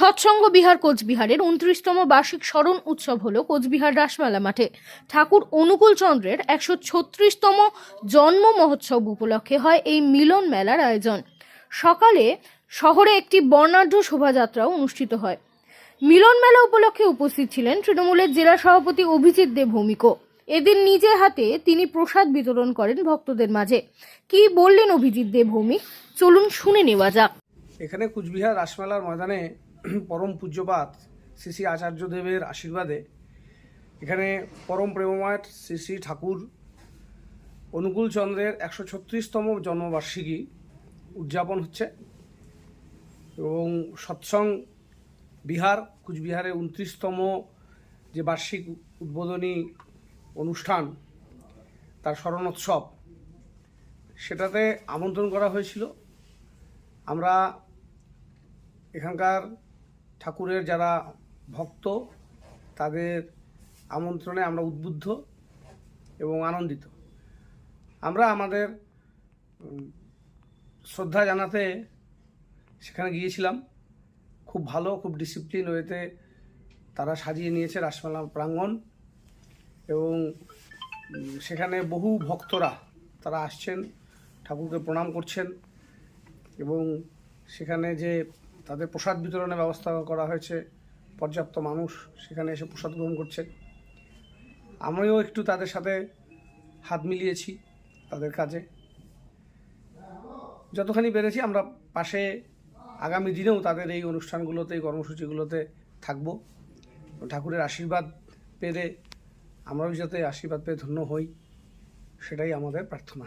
সৎসঙ্গ বিহার কোচবিহারের উনত্রিশতম বার্ষিক স্মরণ উৎসব হল কোচবিহার রাসমেলা মাঠে। ঠাকুর অনুকূল চন্দ্রের একশো ছত্রিশতম জন্ম মহোৎসব উপলক্ষে হয় এই মিলন মেলার আয়োজন। সকালে শহরে একটি বর্ণাঢ্য শোভাযাত্রাও অনুষ্ঠিত হয়। মিলন মেলা উপলক্ষে উপস্থিত ছিলেন তৃণমূলের জেলা সভাপতি অভিজিৎ দেব ভৌমিকও এদিন নিজে হাতে তিনি প্রসাদ বিতরণ করেন ভক্তদের মাঝে। কি বললেন অভিজিৎ দেব ভৌমিক? চলুন শুনে নেওয়া যাক। এখানে কুচবিহার রাসমেলার ময়দানে পরম পূজ্যপাত শ্রী শ্রী আচার্যদেবের আশীর্বাদে এখানে পরম প্রেমময় শ্রী শ্রী ঠাকুর অনুকূল চন্দ্রের একশো ছত্রিশতম জন্মবার্ষিকী উদযাপন হচ্ছে এবং সৎসং বিহার, কুচবিহারে উনত্রিশতম যে বার্ষিক উদ্বোধনী অনুষ্ঠান, তার স্মরণোৎসব, সেটাতে আমন্ত্রণ করা হয়েছিল। আমরা এখানকার ঠাকুরের যারা ভক্ত, তাদের আমন্ত্রণে আমরা উদ্বুদ্ধ এবং আনন্দিত। আমরা আমাদের শ্রদ্ধা জানাতে সেখানে গিয়েছিলাম। খুব ভালো, খুব ডিসিপ্লিন ওয়েতে তারা সাজিয়ে নিয়েছে রাসমেলা প্রাঙ্গণ এবং সেখানে বহু ভক্তরা তারা আসছেন, ঠাকুরকে প্রণাম করছেন এবং সেখানে যে তাদের প্রসাদ বিতরণের ব্যবস্থা করা হয়েছে। পর্যাপ্ত মানুষ সেখানে এসে প্রসাদ গ্রহণ করছে। আমিও একটু তাদের সাথে হাত মিলিয়েছি তাদের কাজে। যতখানি বেড়েছি আমরা পাশে আগামী দিনেও তাদের এই অনুষ্ঠানগুলোতে, এই কর্মসূচিগুলোতে থাকব। ঠাকুরের আশীর্বাদ পেলে আমরাও যাতে আশীর্বাদ পেয়ে ধন্য হই, সেটাই আমাদের প্রার্থনা।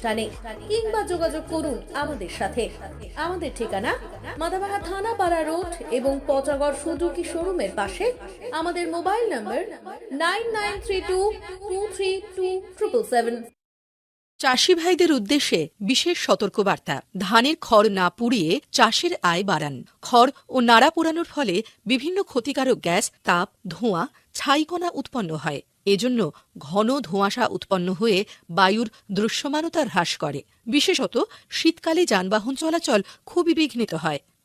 কিংবা যোগাযোগ করুন আমাদের সাথে। আমাদের ঠিকানা মাদাবাহা থানাপাড়া রোড এবং পচাগড় সুজুকি শোরুমের পাশে। আমাদের mobile number nine nine three two two three two triple seven. চাষি ভাইদের উদ্দেশ্যে বিশেষ সতর্কবার্তা। ধানের খড় না পুড়িয়ে চাষের আয় বাড়ান। খড় ও নাড়া পোড়ানোর ফলে বিভিন্ন ক্ষতিকারক গ্যাস, তাপ, ধোঁয়া ছাইকণা উৎপন্ন হয়। এজন্য ঘন ধোঁয়াশা উৎপন্ন হয়ে বায়ুর দৃশ্যমানতা হ্রাস করে। বিশেষত শীতকালে যানবাহন চলাচল খুবই বিঘ্নিত হয়।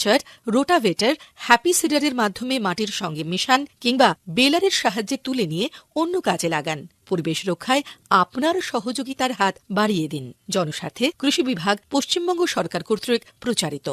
মালচার রোটাভেটার হ্যাপি সিডারের মাধ্যমে মাটির সঙ্গে মিশান কিংবা বেলারের সাহায্যে তুলে নিয়ে অন্য কাজে লাগান। পরিবেশ রক্ষায় আপনার সহযোগিতার হাত বাড়িয়ে দিন। জনস্বার্থে কৃষি বিভাগ পশ্চিমবঙ্গ সরকার কর্তৃক প্রচারিত।